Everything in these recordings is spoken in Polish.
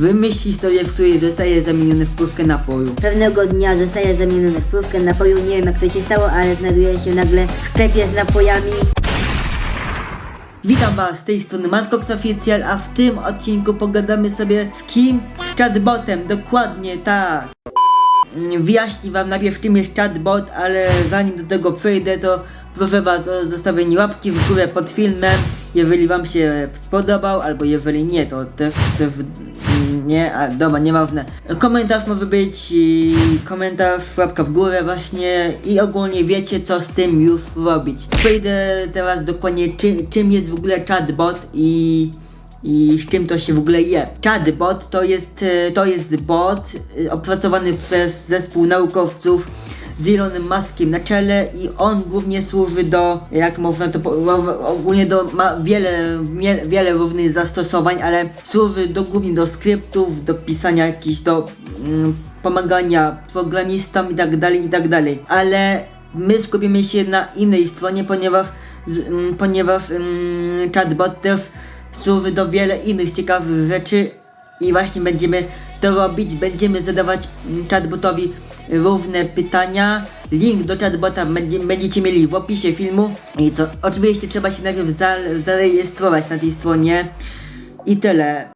Wymyśl historię, w której zostaje zamieniony w puszkę napoju. Pewnego dnia zostaje zamieniony w próbkę napoju. Nie wiem jak to się stało, ale znajduje się nagle w sklepie z napojami. Witam was, z tej strony Matkox Official, a w tym odcinku pogadamy sobie z kim? Z chatbotem, dokładnie tak. Mm, Wyjaśnię wam najpierw czym jest chatbot, ale zanim do tego przejdę to proszę was o zostawienie łapki w górę pod filmem, jeżeli wam się spodobał, albo jeżeli nie, to też, też nie, a dobra, nieważne. Komentarz może być, i komentarz, łapka w górę właśnie i ogólnie wiecie co z tym już robić. Przejdę teraz dokładnie czym, czym jest w ogóle chatbot i i z czym to się w ogóle je. Chatbot to jest, e, to jest bot e, opracowany przez zespół naukowców z Elonem Muskiem na czele i on głównie służy do, jak można to po- ogólnie do, ma wiele, wiele różnych zastosowań, ale służy do, głównie do skryptów, do pisania jakichś, do mm, pomagania programistom i tak dalej, i tak dalej. Ale my skupimy się na innej stronie, ponieważ, mm, ponieważ mm, chatbot też służy do wiele innych ciekawych rzeczy i właśnie będziemy to robić, będziemy zadawać chatbotowi różne pytania. Link do chatbota będzie, będziecie mieli w opisie filmu. I co? Oczywiście trzeba się najpierw za, zarejestrować na tej stronie i tyle.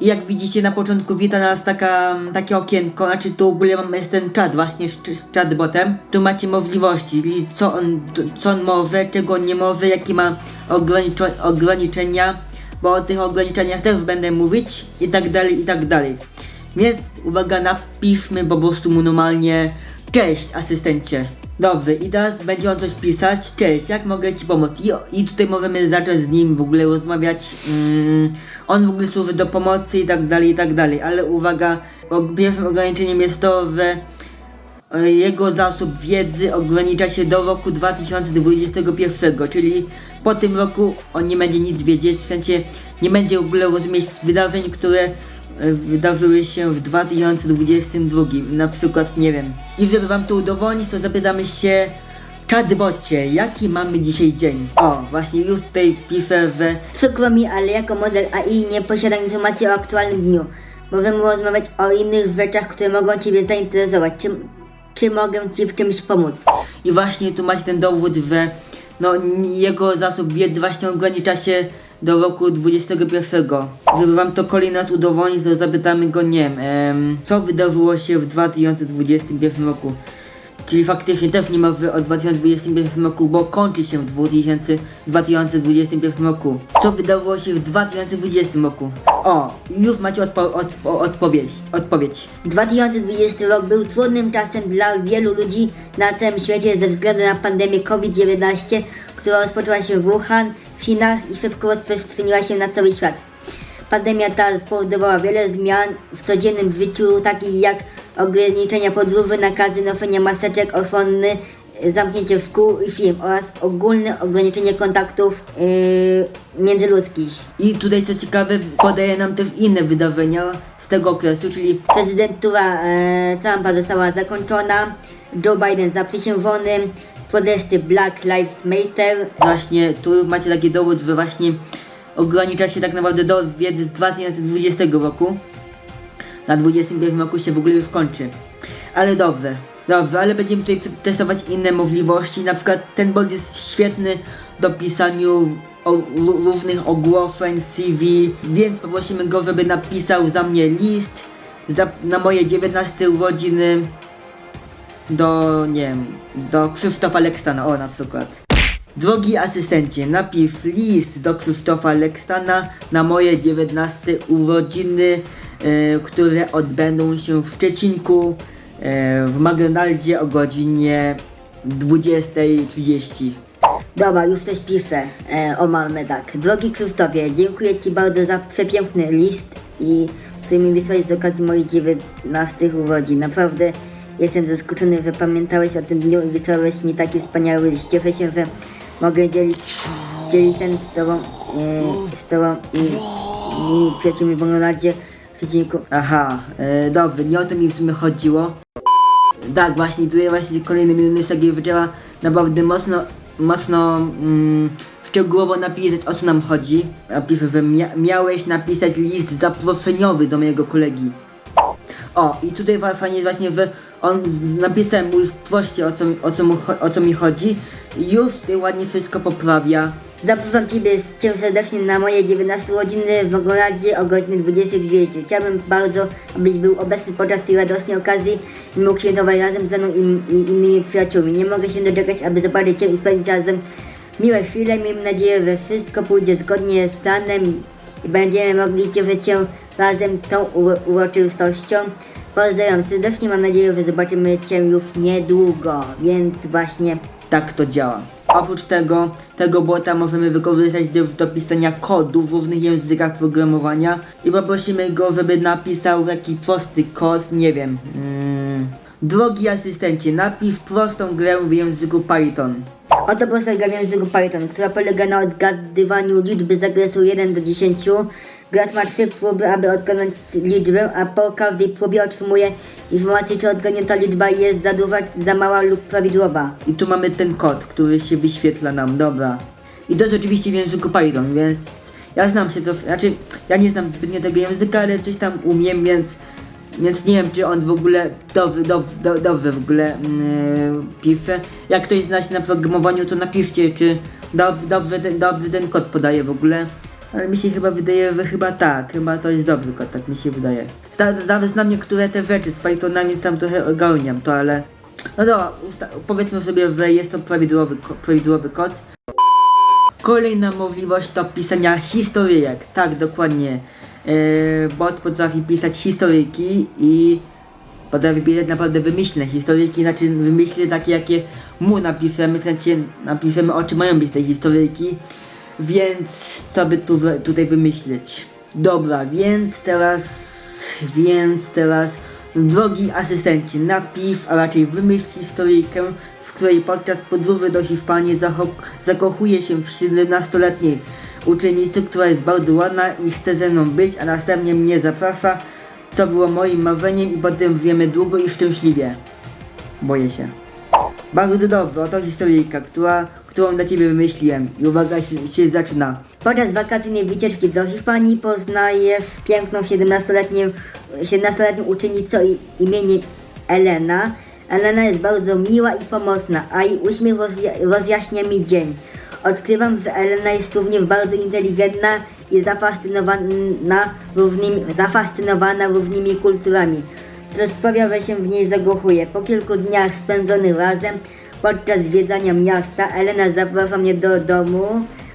I jak widzicie na początku wita nas taka, takie okienko, znaczy tu w ogóle jest ten czat właśnie z, z chatbotem. Tu macie możliwości, czyli co on, co on może, czego nie może, jakie ma ograniczo- ograniczenia, bo o tych ograniczeniach też będę mówić i tak dalej, i tak dalej. Więc uwaga, napiszmy po prostu mu normalnie Cześć asystencie. Dobrze, i teraz będzie on coś pisać. Cześć, jak mogę ci pomóc? I, i tutaj możemy zacząć z nim w ogóle rozmawiać. Mm, on w ogóle służy do pomocy i tak dalej, i tak dalej. Ale uwaga, pierwszym ograniczeniem jest to, że jego zasób wiedzy ogranicza się do roku 2021, czyli po tym roku on nie będzie nic wiedzieć, w sensie nie będzie w ogóle rozumieć wydarzeń, które e, wydarzyły się w 2022, na przykład, nie wiem. I żeby wam to udowodnić, to zapytamy się chatbocie, jaki mamy dzisiaj dzień? O, właśnie już tutaj piszę, że Przykro mi, ale jako model AI nie posiadam informacji o aktualnym dniu. Możemy rozmawiać o innych rzeczach, które mogą Ciebie zainteresować. Czy, czy mogę Ci w czymś pomóc? I właśnie tu macie ten dowód, że no, jego zasób wiedzy właśnie ogranicza się do roku 21. Żeby wam to kolejny raz udowodnić, to zapytamy go, nie wiem, em, co wydarzyło się w 2021 roku. Czyli faktycznie też nie mowy o 2021 roku, bo kończy się w 2000, 2021 roku. Co wydarzyło się w 2020 roku? O, już macie odpo odpo odpowiedź. odpowiedź. 2020 rok był trudnym czasem dla wielu ludzi na całym świecie ze względu na pandemię COVID-19, która rozpoczęła się w Wuhan, w Chinach i szybko rozprzestrzeniła się na cały świat. Pandemia ta spowodowała wiele zmian w codziennym życiu, takich jak ograniczenia podróży, nakazy noszenia maseczek ochronnych, zamknięcie szkół i firm oraz ogólne ograniczenie kontaktów yy, międzyludzkich. I tutaj co ciekawe, podaje nam też inne wydarzenia z tego okresu, czyli Prezydentura e, Trumpa została zakończona, Joe Biden zaprzysiężony, protesty Black Lives Matter, właśnie tu macie taki dowód, że właśnie ogranicza się tak naprawdę do wiedzy z 2020 roku. Na 2021 roku się w ogóle już kończy. Ale dobrze, dobrze, ale będziemy tutaj testować inne możliwości. Na przykład ten bot jest świetny do pisaniu o, ró- różnych ogłoszeń, CV, więc poprosimy go, żeby napisał za mnie list za, na moje 19 urodziny do, nie wiem, do Krzysztofa Lekstana, o na przykład. Drogi asystencie, napisz list do Krzysztofa Lekstana na moje 19 urodziny, e, które odbędą się w Szczecinku e, w McDonaldzie o godzinie 20.30. Dobra, już coś piszę. E, o mamy tak. Drogi Krzysztofie, dziękuję Ci bardzo za przepiękny list i który mi wysłałeś z okazji moich 19 urodzin. Naprawdę jestem zaskoczony, że pamiętałeś o tym dniu i wysłałeś mi taki wspaniały list. Cieszę się, że mogę dzielić, dzielić ten z Tobą, e, z Tobą i, i przyjaciółmi w McDonaldzie w przeciwniku. Aha, e, dobrze, nie o to mi w sumie chodziło. Tak, właśnie tutaj właśnie kolejny minut jest taki, że trzeba naprawdę mocno, mocno mm, szczegółowo napisać o co nam chodzi. Napiszę, że mia miałeś napisać list zaproszeniowy do mojego kolegi. O, i tutaj fa- fajnie jest właśnie, że on napisałem mu już w poście o co, o co, mu, o co mi chodzi i już ładnie wszystko poprawia. Zapraszam Ciebie cię serdecznie na moje 19 urodziny w Mogoradzie o godzinie 20.30. Chciałbym bardzo, abyś był obecny podczas tej radosnej okazji i mógł świętować razem ze mną i, i innymi przyjaciółmi. Nie mogę się doczekać, aby zobaczyć Cię i spędzić razem miłe chwile. Miejmy nadzieję, że wszystko pójdzie zgodnie z planem i będziemy mogli cieszyć się razem tą uro- uroczystością. Pozdrawiam serdecznie, mam nadzieję, że zobaczymy Cię już niedługo, więc właśnie Tak to działa. Oprócz tego, tego bota możemy wykorzystać do, do pisania kodu w różnych językach programowania i poprosimy go, żeby napisał taki prosty kod, nie wiem. Mm, drogi asystencie, napisz prostą grę w języku Python. Oto prosta gra w języku Python, która polega na odgadywaniu liczby z zakresu 1 do 10. Gracz ma trzy próby, aby odgadnąć liczbę, a po każdej próbie otrzymuje informację, czy odgadnięta liczba jest za duża, za mała lub prawidłowa. I tu mamy ten kod, który się wyświetla nam, dobra. I to jest oczywiście w języku Python, więc ja znam się to, znaczy ja nie znam zbytnio tego języka, ale coś tam umiem, więc więc nie wiem czy on w ogóle dobrze, dobrze, do- dobrze w ogóle mm, pisze. Jak ktoś zna się na programowaniu, to napiszcie, czy dob, dobrze, ten, dobrze ten kod podaje w ogóle. Ale mi się chyba wydaje, że chyba tak, chyba to jest dobry kod, tak mi się wydaje. Ta- Nawet znam niektóre te rzeczy z Pythona, więc tam trochę ogarniam to, ale... No dobra, powiedzmy sobie, że jest to prawidłowy, prawidłowy kod. Kolejna możliwość to pisania historyjek. Tak, dokładnie. Yy, bot potrafi pisać historyjki i potrafi pisać naprawdę wymyślne historyjki, znaczy wymyślne takie, jakie mu napiszemy, w sensie napiszemy o czym mają być te historyjki. Więc co by tu, tutaj wymyślić? Dobra, więc teraz, więc teraz, drogi asystencie, napisz, a raczej wymyśl historyjkę, w której podczas podróży do Hiszpanii zakochuje się w 17-letniej uczennicy, która jest bardzo ładna i chce ze mną być, a następnie mnie zaprasza, co było moim marzeniem i potem żyjemy długo i szczęśliwie. Boję się. Bardzo dobrze, oto historyjka, która, którą dla ciebie wymyśliłem. I uwaga, się, się zaczyna. Podczas wakacyjnej wycieczki do Hiszpanii poznajesz piękną 17-letnią 17 uczennicę imieniem Elena. Elena jest bardzo miła i pomocna, a jej uśmiech rozja rozjaśnia mi dzień. Odkrywam, że Elena jest również bardzo inteligentna i zafascynowana różnymi, zafascynowana różnymi kulturami, co sprawia, że się w niej zakochuję. Po kilku dniach spędzonych razem podczas zwiedzania miasta Elena zaprasza mnie do domu,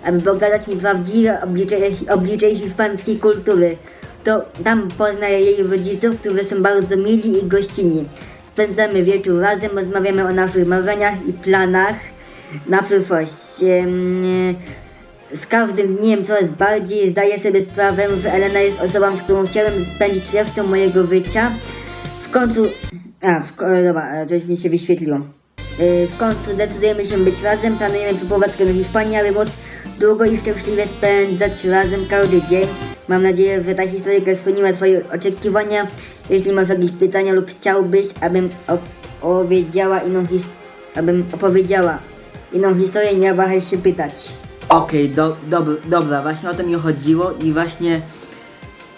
aby pokazać mi prawdziwe oblicze, oblicze hiszpańskiej kultury. To tam poznaję jej rodziców, którzy są bardzo mili i gościnni. Spędzamy wieczór razem, rozmawiamy o naszych marzeniach i planach na przyszłość. Z każdym dniem coraz bardziej zdaję sobie sprawę, że Elena jest osobą, z którą chciałem spędzić resztę mojego życia. W końcu... A, w, dobra, coś mi się wyświetliło. Yy, W końcu zdecydujemy się być razem, planujemy przeprowadzkę do Hiszpanii, aby móc długo i szczęśliwie spędzać razem każdy dzień. Mam nadzieję, że ta historia spełniła Twoje oczekiwania. Jeśli masz jakieś pytania lub chciałbyś, abym opowiedziała inną abym opowiedziała inną historię, nie wahaj się pytać. Okej, do, dob- dobra, właśnie o to mi chodziło i właśnie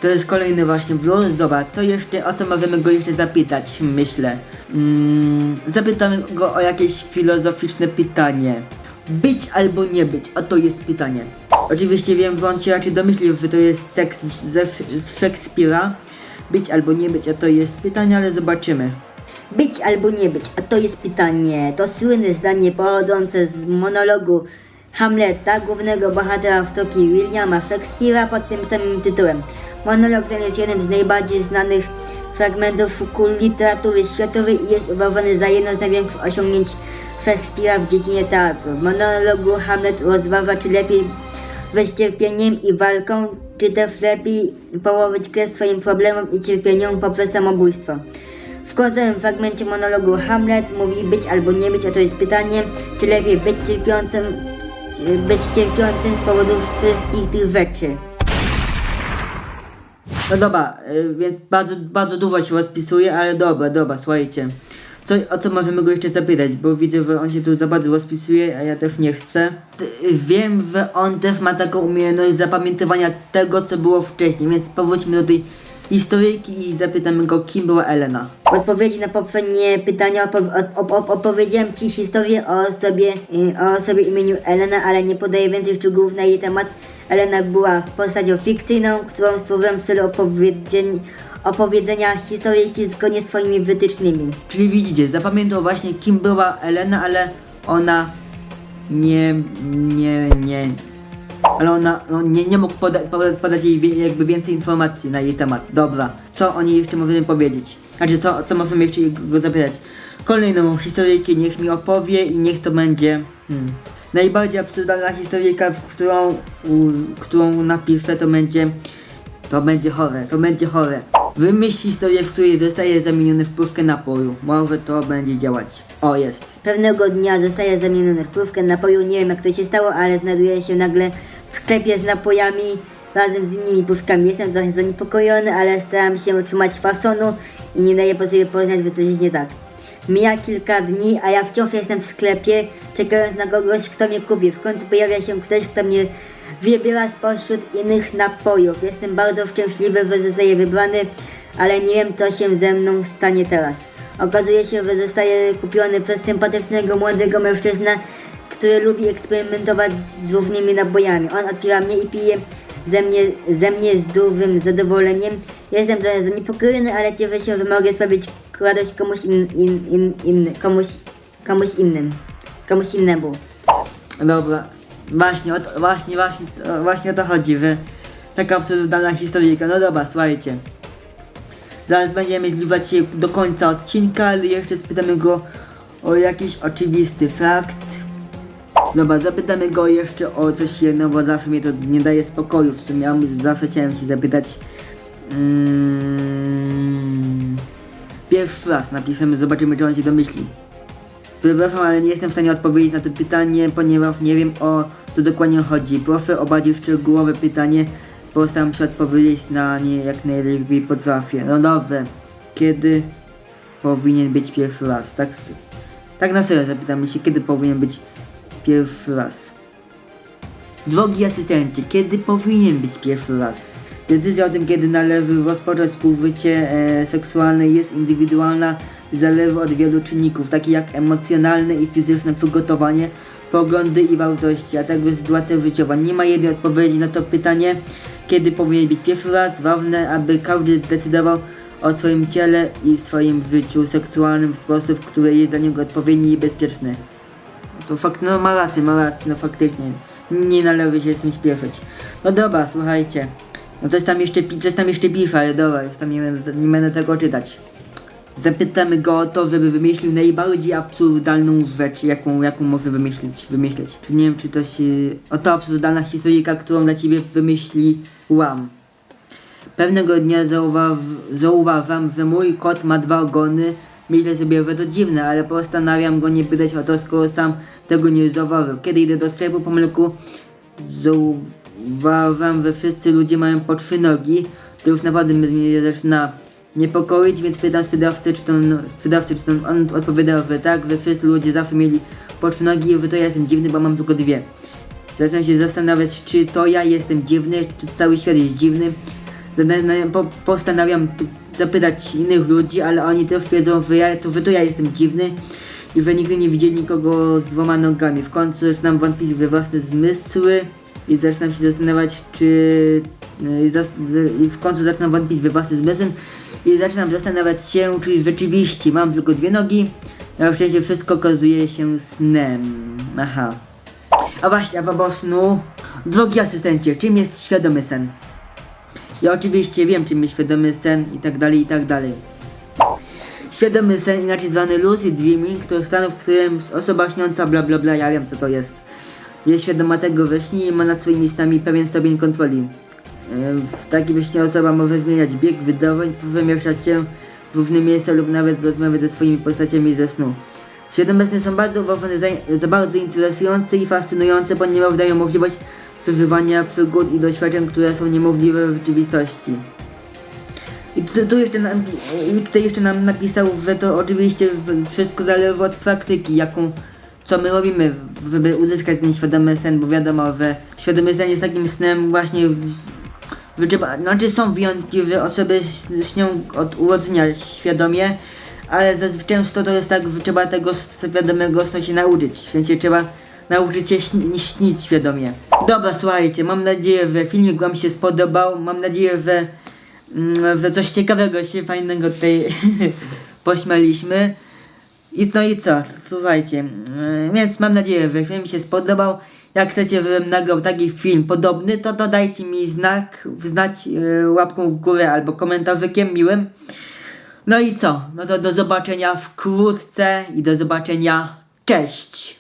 to jest kolejny właśnie blues. Dobra, co jeszcze, o co możemy go jeszcze zapytać, myślę. Mm, zapytamy go o jakieś filozoficzne pytanie. Być albo nie być, a to jest pytanie. Oczywiście wiem, że on się raczej domyślił, że to jest tekst ze, z Szekspira. Być albo nie być, a to jest pytanie, ale zobaczymy. Być albo nie być, a to jest pytanie. To słynne zdanie pochodzące z monologu Hamleta, głównego bohatera sztuki Williama Shakespeare'a pod tym samym tytułem. Monolog ten jest jednym z najbardziej znanych fragmentów literatury światowej i jest uważany za jedno z największych osiągnięć Shakespeare'a w dziedzinie teatru. W monologu Hamlet rozważa, czy lepiej żyć cierpieniem i walką, czy też lepiej położyć kres swoim problemom i cierpieniom poprzez samobójstwo. W końcowym fragmencie monologu Hamlet mówi być albo nie być, a to jest pytanie, czy lepiej być cierpiącym, być cierpiącym z powodu wszystkich tych rzeczy. No dobra, y, więc bardzo, bardzo dużo się rozpisuje, ale dobra, dobra, słuchajcie. Co, o co możemy go jeszcze zapytać, bo widzę, że on się tu za bardzo rozpisuje, a ja też nie chcę. Wiem, że on też ma taką umiejętność zapamiętywania tego, co było wcześniej, więc powróćmy do tej historyjki i zapytamy go, kim była Elena. W odpowiedzi na poprzednie pytania opo- op- op- opowiedziałem Ci historię o osobie, y, o osobie imieniu Elena, ale nie podaję więcej szczegółów na jej temat. Elena była postacią fikcyjną, którą stworzyłem w celu opowiedzeń, opowiedzenia historyjki zgodnie z swoimi wytycznymi. Czyli widzicie, zapamiętał właśnie, kim była Elena, ale ona nie, nie, nie, ale ona no, nie, nie mógł poda, poda, podać jej wie, jakby więcej informacji na jej temat. Dobra, co o niej jeszcze możemy powiedzieć? Znaczy, co, co możemy jeszcze go zapytać? Kolejną historyjkę niech mi opowie i niech to będzie hmm, najbardziej absurdalna historyjka, którą, u, którą napiszę, to będzie to będzie chore, to będzie chore. Wymyśl historię, w której zostaje zamieniony w próbkę napoju. Może to będzie działać. O, jest. Pewnego dnia zostaje zamieniony w próbkę napoju. Nie wiem jak to się stało, ale znajduje się nagle w sklepie z napojami razem z innymi puszkami. Jestem trochę zaniepokojony, ale staram się trzymać fasonu i nie daję po sobie poznać, że coś jest nie tak. Mija kilka dni, a ja wciąż jestem w sklepie, czekając na kogoś, kto mnie kupi. W końcu pojawia się ktoś, kto mnie wybiera spośród innych napojów. Jestem bardzo szczęśliwy, że zostaję wybrany, ale nie wiem, co się ze mną stanie teraz. Okazuje się, że zostaje kupiony przez sympatycznego młodego mężczyznę, który lubi eksperymentować z różnymi napojami. On otwiera mnie i pije ze mnie, ze mnie z dużym zadowoleniem. Jestem trochę zaniepokojony, ale cieszę się, że mogę sprawić radość komuś, in, in, in, in, komuś, komuś innym. Komuś innemu. Dobra. Właśnie, o to, właśnie, właśnie, to, właśnie o to chodzi, że taka absurdalna historyjka. No dobra, słuchajcie. Zaraz będziemy zbliżać się do końca odcinka, ale jeszcze spytamy go o jakiś oczywisty fakt. Dobra, zapytamy go jeszcze o coś jedno, bo zawsze mnie to nie daje spokoju w sumie. Zawsze chciałem się zapytać. Mm, pierwszy raz napiszemy, zobaczymy czy on się domyśli. Przepraszam, ale nie jestem w stanie odpowiedzieć na to pytanie, ponieważ nie wiem o co dokładnie chodzi. Proszę o bardziej szczegółowe pytanie, postaram się odpowiedzieć na nie jak najlepiej potrafię. No dobrze, kiedy powinien być pierwszy raz? Tak, tak na serio zapytamy się, kiedy powinien być pierwszy raz? Drogi asystencie, kiedy powinien być pierwszy raz? Decyzja o tym, kiedy należy rozpocząć współżycie e, seksualne jest indywidualna, zależy od wielu czynników, takich jak emocjonalne i fizyczne przygotowanie, poglądy i wartości, a także sytuacja życiowa. Nie ma jednej odpowiedzi na to pytanie, kiedy powinien być pierwszy raz. Ważne, aby każdy decydował o swoim ciele i swoim życiu seksualnym w sposób, który jest dla niego odpowiedni i bezpieczny. To fakt, no ma rację, ma rację, no faktycznie. Nie należy się z tym śpieszyć. No dobra, słuchajcie. No coś tam jeszcze, coś tam jeszcze pisze, ale dobra, już tam nie będę, nie będę tego czytać. Zapytamy go o to, żeby wymyślił najbardziej absurdalną rzecz, jaką, jaką może wymyślić, wymyśleć. Nie wiem, czy to się... Oto absurdalna historyjka, którą dla ciebie wymyśliłam. Pewnego dnia zauważ, zauważam, że mój kot ma dwa ogony. Myślę sobie, że to dziwne, ale postanawiam go nie pytać o to, skoro sam tego nie zauważył. Kiedy idę do sklepu po mleku, zauważam, że wszyscy ludzie mają po trzy nogi. To już naprawdę mnie zaczyna niepokoić, więc pytam sprzedawcę, czy to on, sprzedawcę, czy to on odpowiadał, że tak, że wszyscy ludzie zawsze mieli po trzy nogi, że to ja jestem dziwny, bo mam tylko dwie. Zaczynam się zastanawiać, czy to ja jestem dziwny, czy cały świat jest dziwny. Postanawiam zapytać innych ludzi, ale oni też twierdzą, że, ja, to, że to ja jestem dziwny i że nigdy nie widzieli nikogo z dwoma nogami. W końcu zaczynam wątpić we własne zmysły i zaczynam się zastanawiać, czy... z- I w końcu zaczynam wątpić we własne zmysły i zaczynam zastanawiać się, czy rzeczywiście mam tylko dwie nogi. Na szczęście wszystko okazuje się snem. Aha. A właśnie, a propos snu. Drogi asystencie, czym jest świadomy sen? Ja oczywiście wiem, czym jest świadomy sen i tak dalej, i tak dalej. Świadomy sen, inaczej zwany lucid dreaming, to stan, w którym osoba śniąca bla bla bla, ja wiem co to jest. Jest świadoma tego, że śni i ma nad swoimi snami pewien stopień kontroli. W takim śnie osoba może zmieniać bieg wydarzeń, przemieszczać się w różne miejsca lub nawet rozmawiać ze swoimi postaciami ze snu. Świadome sny są bardzo uważane za, za bardzo interesujące i fascynujące, ponieważ dają możliwość przeżywania przygód i doświadczeń, które są niemożliwe w rzeczywistości. I tu, tu jeszcze nam, tutaj jeszcze nam napisał, że to oczywiście wszystko zależy od praktyki, jaką, co my robimy, żeby uzyskać ten świadomy sen, bo wiadomo, że świadomy sen jest takim snem właśnie, trzeba, znaczy są wyjątki, że osoby śnią od urodzenia świadomie, ale zazwyczaj często to jest tak, że trzeba tego świadomego snu się nauczyć, w sensie trzeba nauczyć się śni śnić świadomie. Dobra, słuchajcie, mam nadzieję, że filmik wam się spodobał, mam nadzieję, że, mm, że coś ciekawego się, fajnego tutaj pośmialiśmy. I no i co, słuchajcie, mm, więc mam nadzieję, że film się spodobał. Jak chcecie, żebym nagrał taki film podobny, to dodajcie mi znak, znać yy, łapką w górę albo komentarzykiem miłym. No i co? No to do zobaczenia wkrótce i do zobaczenia. Cześć!